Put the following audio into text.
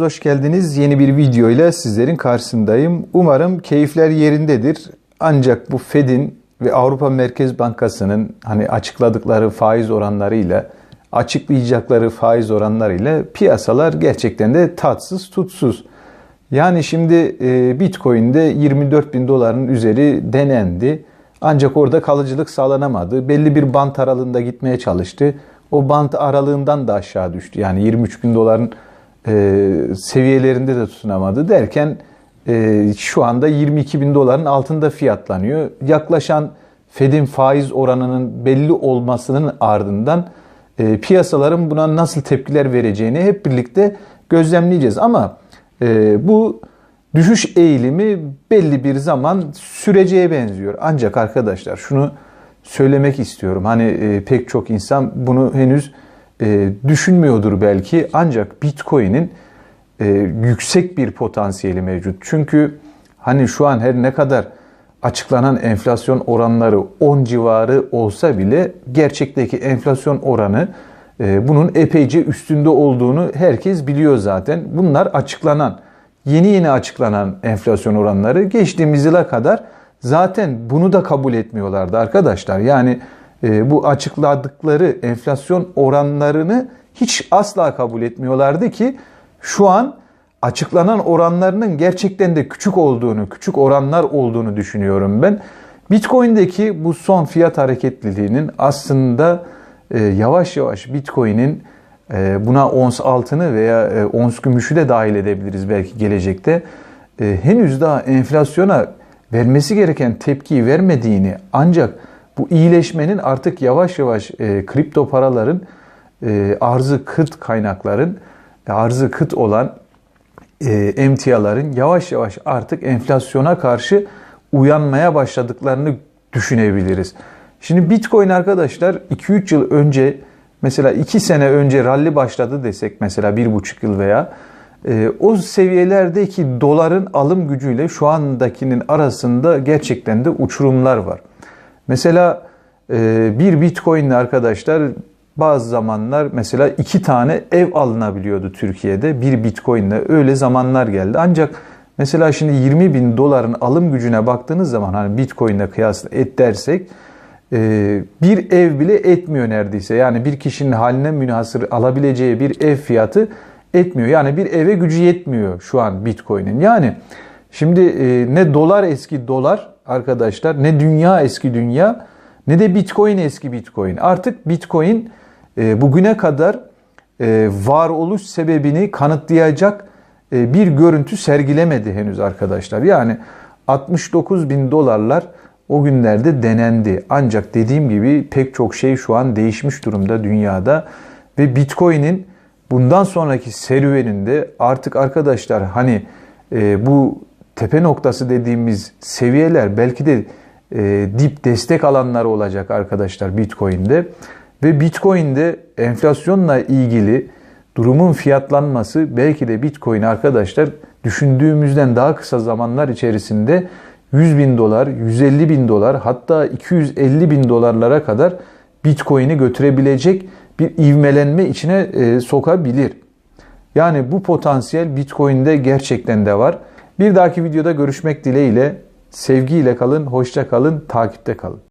Hoş geldiniz. Yeni bir video ile sizlerin karşısındayım. Umarım keyifler yerindedir. Ancak bu Fed'in ve Avrupa Merkez Bankası'nın hani açıkladıkları faiz oranlarıyla açıklayacakları faiz oranlarıyla piyasalar gerçekten de tatsız tutsuz. Yani şimdi e, Bitcoin'de 24 bin doların üzeri denendi. Ancak orada kalıcılık sağlanamadı. Belli bir bant aralığında gitmeye çalıştı. O bant aralığından da aşağı düştü. Yani 23 bin doların e, seviyelerinde de tutunamadı derken e, şu anda 22 bin doların altında fiyatlanıyor. Yaklaşan Fed'in faiz oranının belli olmasının ardından e, piyasaların buna nasıl tepkiler vereceğini hep birlikte gözlemleyeceğiz. Ama e, bu düşüş eğilimi belli bir zaman süreceğe benziyor. Ancak arkadaşlar şunu söylemek istiyorum. Hani e, pek çok insan bunu henüz e, düşünmüyordur belki. Ancak Bitcoin'in e, yüksek bir potansiyeli mevcut. Çünkü hani şu an her ne kadar açıklanan enflasyon oranları 10 civarı olsa bile gerçekteki enflasyon oranı e, bunun epeyce üstünde olduğunu herkes biliyor zaten. Bunlar açıklanan, yeni yeni açıklanan enflasyon oranları geçtiğimiz yıla kadar zaten bunu da kabul etmiyorlardı arkadaşlar. Yani e, bu açıkladıkları enflasyon oranlarını hiç asla kabul etmiyorlardı ki şu an açıklanan oranlarının gerçekten de küçük olduğunu, küçük oranlar olduğunu düşünüyorum ben. Bitcoin'deki bu son fiyat hareketliliğinin aslında e, yavaş yavaş Bitcoin'in e, buna ons altını veya e, ons gümüşü de dahil edebiliriz belki gelecekte. Henüz daha enflasyona vermesi gereken tepkiyi vermediğini ancak bu iyileşmenin artık yavaş yavaş e, kripto paraların e, arzı kıt kaynakların arzı kıt olan e, emtiaların yavaş yavaş artık enflasyona karşı uyanmaya başladıklarını düşünebiliriz. Şimdi Bitcoin arkadaşlar 2-3 yıl önce mesela 2 sene önce rally başladı desek mesela 1,5 yıl veya e, o seviyelerdeki doların alım gücüyle şu andakinin arasında gerçekten de uçurumlar var. Mesela e, bir Bitcoin'le arkadaşlar bazı zamanlar mesela iki tane ev alınabiliyordu Türkiye'de bir Bitcoin'le öyle zamanlar geldi. Ancak mesela şimdi 20 bin doların alım gücüne baktığınız zaman hani Bitcoin'le kıyas et dersek e, bir ev bile etmiyor neredeyse. Yani bir kişinin haline münhasır alabileceği bir ev fiyatı etmiyor. Yani bir eve gücü yetmiyor şu an Bitcoin'in. Yani şimdi e, ne dolar eski dolar arkadaşlar ne dünya eski dünya ne de Bitcoin eski Bitcoin. Artık Bitcoin e, bugüne kadar e, varoluş sebebini kanıtlayacak e, bir görüntü sergilemedi henüz arkadaşlar. Yani 69 bin dolarlar o günlerde denendi. Ancak dediğim gibi pek çok şey şu an değişmiş durumda dünyada ve Bitcoin'in bundan sonraki serüveninde artık arkadaşlar hani e, bu tepe noktası dediğimiz seviyeler belki de e, dip destek alanları olacak arkadaşlar Bitcoin'de. Ve Bitcoin'de enflasyonla ilgili durumun fiyatlanması belki de Bitcoin arkadaşlar düşündüğümüzden daha kısa zamanlar içerisinde 100 bin dolar, 150 bin dolar hatta 250 bin dolarlara kadar Bitcoin'i götürebilecek bir ivmelenme içine e, sokabilir. Yani bu potansiyel Bitcoin'de gerçekten de var. Bir dahaki videoda görüşmek dileğiyle sevgiyle kalın, hoşça kalın, takipte kalın.